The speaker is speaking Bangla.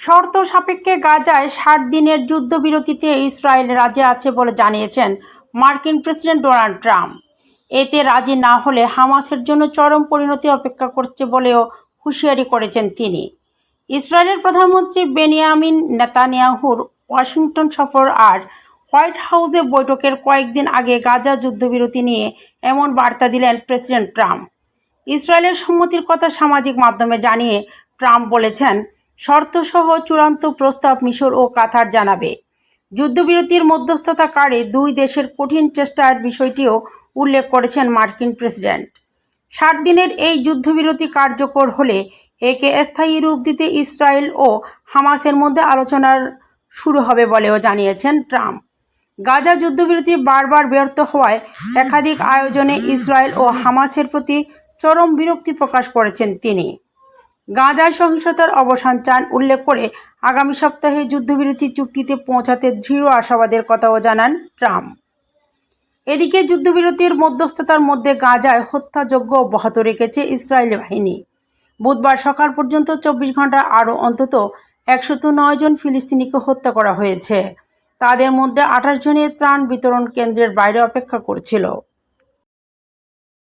শর্ত সাপেক্ষে গাজায় ষাট দিনের যুদ্ধবিরতিতে ইসরায়েল রাজি আছে বলে জানিয়েছেন মার্কিন প্রেসিডেন্ট ডোনাল্ড ট্রাম্প। এতে রাজি না হলে হামাসের জন্য চরম পরিণতি অপেক্ষা করছে বলেও হুঁশিয়ারি করেছেন তিনি। ইসরায়েলের প্রধানমন্ত্রী বেনিয়ামিন নেতানিয়াহুর ওয়াশিংটন সফর আর হোয়াইট হাউসে বৈঠকের কয়েকদিন আগে গাজা যুদ্ধবিরতি নিয়ে এমন বার্তা দিলেন প্রেসিডেন্ট ট্রাম্প। ইসরায়েলের সম্মতির কথা সামাজিক মাধ্যমে জানিয়ে ট্রাম্প বলেছেন শর্তসহ চূড়ান্ত প্রস্তাব মিশর ও কাতার জানাবে। যুদ্ধবিরতির মধ্যস্থতাকারে দুই দেশের কঠিন চেষ্টার বিষয়টিও উল্লেখ করেছেন মার্কিন প্রেসিডেন্ট। ষাট দিনের এই যুদ্ধবিরতি কার্যকর হলে একে স্থায়ী রূপ দিতে ইসরায়েল ও হামাসের মধ্যে আলোচনার শুরু হবে বলেও জানিয়েছেন ট্রাম্প। গাজা যুদ্ধবিরতি বারবার ব্যর্থ হওয়ায় একাধিক আয়োজনে ইসরায়েল ও হামাসের প্রতি চরম বিরক্তি প্রকাশ করেছেন তিনি। গাজায় সহিংসতার অবসান চান উল্লেখ করে আগামী সপ্তাহে যুদ্ধবিরতি চুক্তিতে পৌঁছাতে দৃঢ় আশাবাদের কথাও জানান ট্রাম্প। এদিকে যুদ্ধবিরতির মধ্যস্থতার মধ্যে গাজায় হত্যাযজ্ঞ অব্যাহত রেখেছে ইসরায়েলি বাহিনী। বুধবার সকাল পর্যন্ত চব্বিশ ঘণ্টা আরও অন্তত একশত নয় জন ফিলিস্তিনিকে হত্যা করা হয়েছে। তাদের মধ্যে আঠাশ জনের ত্রাণ বিতরণ কেন্দ্রের বাইরে অপেক্ষা করছিল।